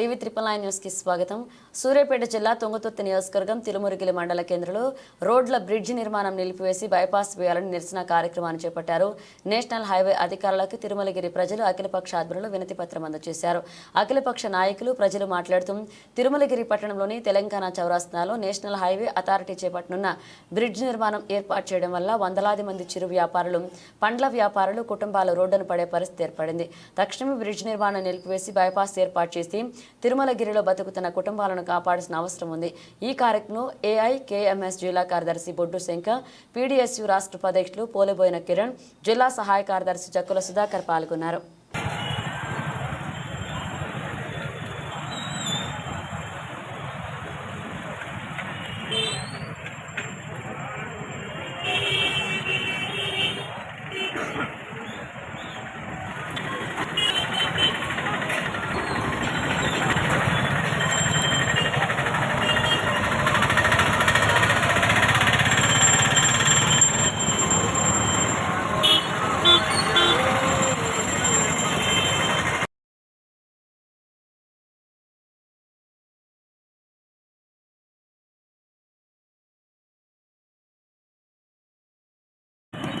TV triple nine న్యూస్కి స్వాగతం. సూర్యాపేట జిల్లా తుంగతుర్తి నియోజకవర్గం తిరుమురుగిలి మండల కేంద్రంలో రోడ్ల బ్రిడ్జి నిర్మాణం నిలిపివేసి బైపాస్ వేయాలని నిరసన కార్యక్రమాన్ని చేపట్టారు. నేషనల్ హైవే అధికారులకు తిరుమలగిరి ప్రజలు అఖిలపక్ష ఆధ్వర్యంలో వినతిపత్రం అందజేశారు. అఖిలపక్ష నాయకులు ప్రజలు మాట్లాడుతూ తిరుమలగిరి పట్టణంలోని తెలంగాణ చౌరాస్తాలో నేషనల్ హైవే అథారిటీ చేపట్టనున్న బ్రిడ్జ్ నిర్మాణం ఏర్పాటు చేయడం వల్ల వందలాది మంది చిరు వ్యాపారులు పండ్ల వ్యాపారులు కుటుంబాలు రోడ్డును పడే పరిస్థితి ఏర్పడింది. తక్షణమే బ్రిడ్జ్ నిర్మాణం నిలిపివేసి బైపాస్ ఏర్పాటు చేసి తిరుమలగిరిలో బతుకుతున్న కుటుంబాలను కాపాడాల్సిన అవసరం ఉంది. ఈ కార్యక్రమం ఏఐకేఎంఎస్ జిల్లా కార్యదర్శి బొడ్డు శంకర్ పీడీఎస్యు రాష్ట్ర ఉపాధ్యక్షులు పోలేబోయిన కిరణ్ జిల్లా సహాయ కార్యదర్శి జక్కుల సుధాకర్ పాల్గొన్నారు.